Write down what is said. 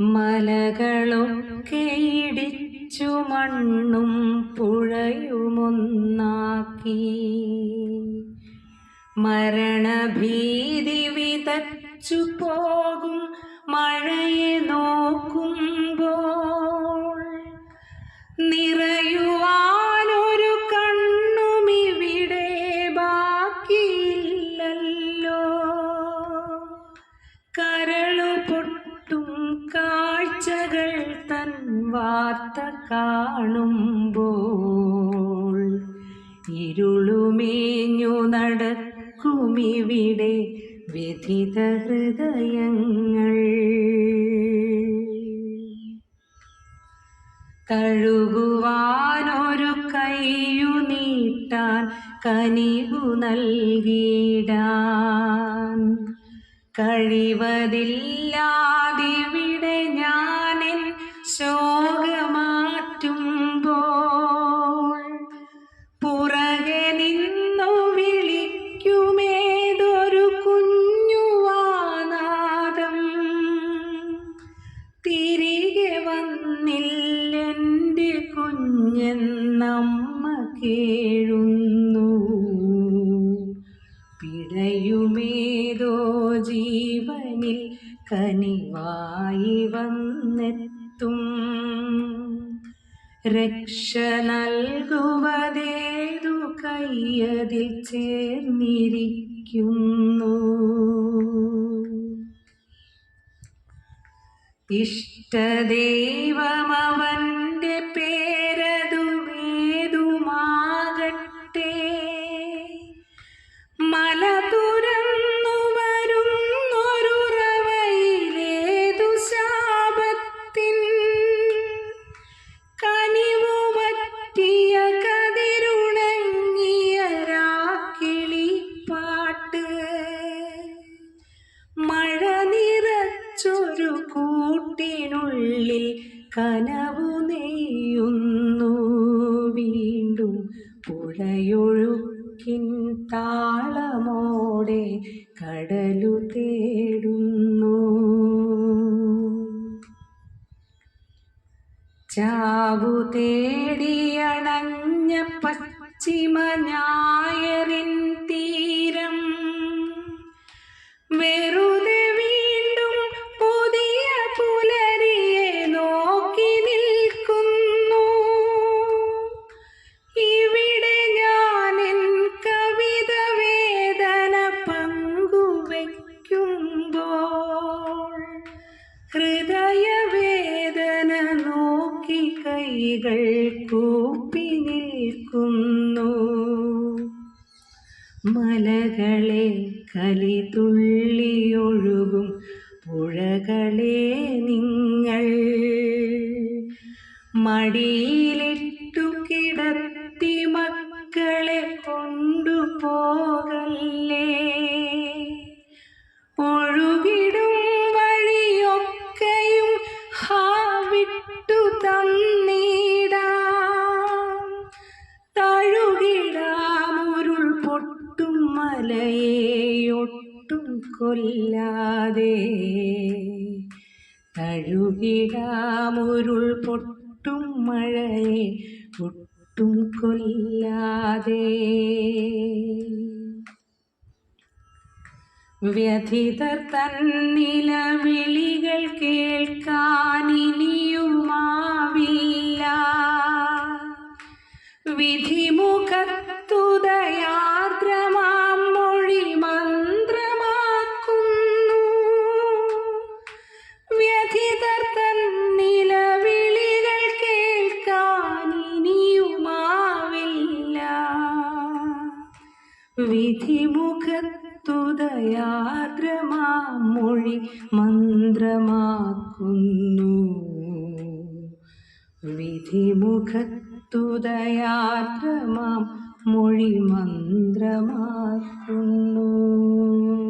മലകളൊക്കെ ഇടിച്ചു മണ്ണും പുഴയുമൊന്നാക്കി. മരണഭീതി വിതച്ചു പോകും മഴയെ നോക്കുമ്പോൾ. നിറയുവാനൊരു കണ്ണുമിവിടെ ബാക്കിയില്ലല്ലോ. കരളു പൊട്ടും തൻ വാർത്ത കാണുമ്പോൾ ഇരുളുമേഞ്ഞു നടക്കുമിവിടെ വ്യഥിത ഹൃദയങ്ങൾ. കഴുകുവാനൊരു കൈയു നീട്ടാൻ കനിവു നൽകിടാൻ കഴിവതില്ലാതിവിടെ ഞാനെൻ പിടയുമേതോ ജീവനിൽ കനിവായി വന്നെത്തും. രക്ഷ നൽകുവതേതു കയ്യതിൽ ചേർന്നിരിക്കുന്നു. ഇഷ്ടദൈവമവന്റെ പേരതുമേതുമാകട്ടെ കനവു നെയ്യുന്നു. വീണ്ടും പുഴയൊഴുക്കിൻ താളമോടെ കടലു തേടുന്നു. ചാവു തേടിയണഞ്ഞ പശ്ചിമ ഞായറിൻ കൈകൾ കൂപ്പി നിൽക്കുന്നു. മലകളെ കലി തുള്ളിയൊഴുകും പുഴകളെ നിങ്ങൾ. മടിയിലിട്ടു മലയെയൊട്ടും കൊല്ലാതെ തഴുകിടാമുരുൾ പൊട്ടും മഴയെ ഒട്ടും കൊല്ലാതെ. വ്യഥിതർ തന്നില വിളികൾ കേൾക്കാനിനിയുമാവില്ല വിധിമുഖത്തുതയാദ്രമാം മൊഴി മന്ത്രമാക്കുന്നു. വിധിമുഖത്തുദയാദ്രമാം മൊഴി മന്ത്രമാക്കുന്നു.